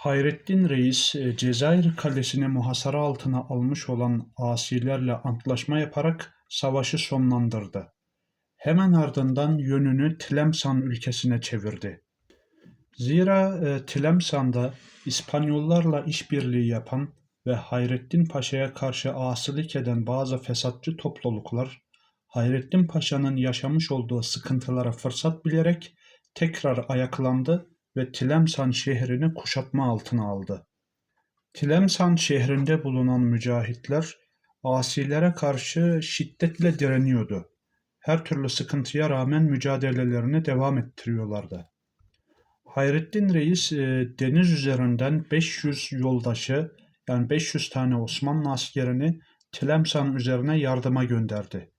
Hayrettin Reis, e, Cezayir kalesini muhasara altına almış olan asilerle antlaşma yaparak savaşı sonlandırdı. Hemen ardından yönünü Tlemsan ülkesine çevirdi. Zira e, Tlemsan'da İspanyollarla işbirliği yapan ve Hayrettin Paşa'ya karşı asilik eden bazı fesatçı topluluklar, Hayrettin Paşa'nın yaşamış olduğu sıkıntılara fırsat bilerek tekrar ayaklandı ve Tlemsan şehrini kuşatma altına aldı. Tlemsan şehrinde bulunan mücahitler asilere karşı şiddetle direniyordu. Her türlü sıkıntıya rağmen mücadelelerini devam ettiriyorlardı. Hayrettin Reis e, deniz üzerinden 500 yoldaşı yani 500 tane Osmanlı askerini Tlemsan üzerine yardıma gönderdi.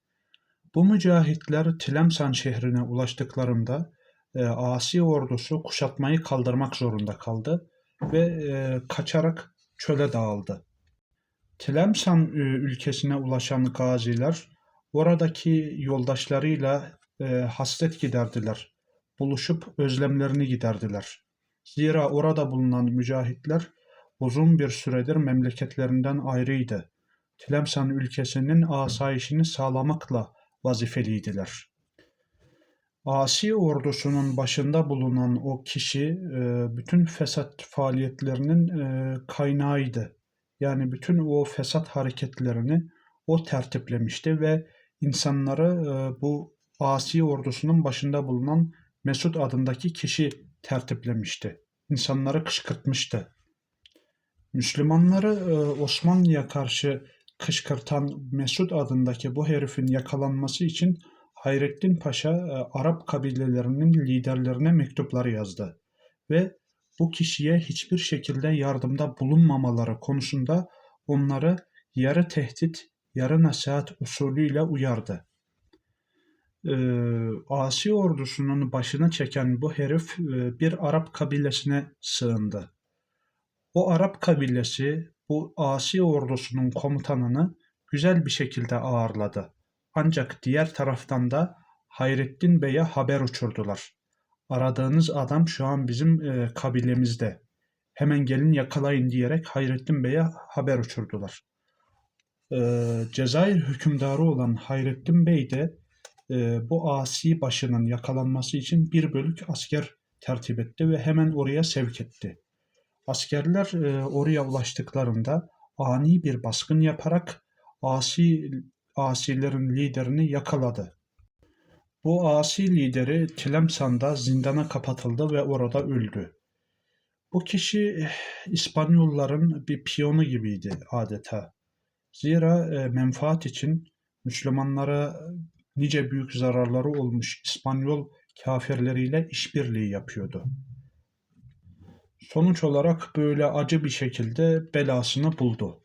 Bu mücahitler Tlemsan şehrine ulaştıklarında e, Asi ordusu kuşatmayı kaldırmak zorunda kaldı ve e, kaçarak çöle dağıldı. Tlemsan e, ülkesine ulaşan gaziler oradaki yoldaşlarıyla e, hasret giderdiler. Buluşup özlemlerini giderdiler. Zira orada bulunan mücahitler uzun bir süredir memleketlerinden ayrıydı. Tlemsan ülkesinin asayişini sağlamakla vazifeliydiler. Asi ordusunun başında bulunan o kişi e, bütün fesat faaliyetlerinin e, kaynağıydı. Yani bütün o fesat hareketlerini o tertiplemişti ve insanları e, bu Asi ordusunun başında bulunan Mesut adındaki kişi tertiplemişti. İnsanları kışkırtmıştı. Müslümanları Osmanlı'ya karşı kışkırtan Mesut adındaki bu herifin yakalanması için Hayrettin Paşa e, Arap kabilelerinin liderlerine mektuplar yazdı ve bu kişiye hiçbir şekilde yardımda bulunmamaları konusunda onları yarı tehdit, yarı nasihat usulüyle uyardı. Ee, Asi ordusunun başını çeken bu herif e, bir Arap kabilesine sığındı. O Arap kabilesi bu Asi ordusunun komutanını güzel bir şekilde ağırladı. Ancak diğer taraftan da Hayrettin Bey'e haber uçurdular. Aradığınız adam şu an bizim e, kabilemizde. Hemen gelin yakalayın diyerek Hayrettin Bey'e haber uçurdular. E, Cezayir hükümdarı olan Hayrettin Bey de e, bu asi başının yakalanması için bir bölük asker tertip etti ve hemen oraya sevk etti. Askerler e, oraya ulaştıklarında ani bir baskın yaparak asi asilerin liderini yakaladı. Bu asi lideri Tlemsan'da zindana kapatıldı ve orada öldü. Bu kişi eh, İspanyolların bir piyonu gibiydi adeta. Zira e, menfaat için Müslümanlara nice büyük zararları olmuş İspanyol kafirleriyle işbirliği yapıyordu. Sonuç olarak böyle acı bir şekilde belasını buldu.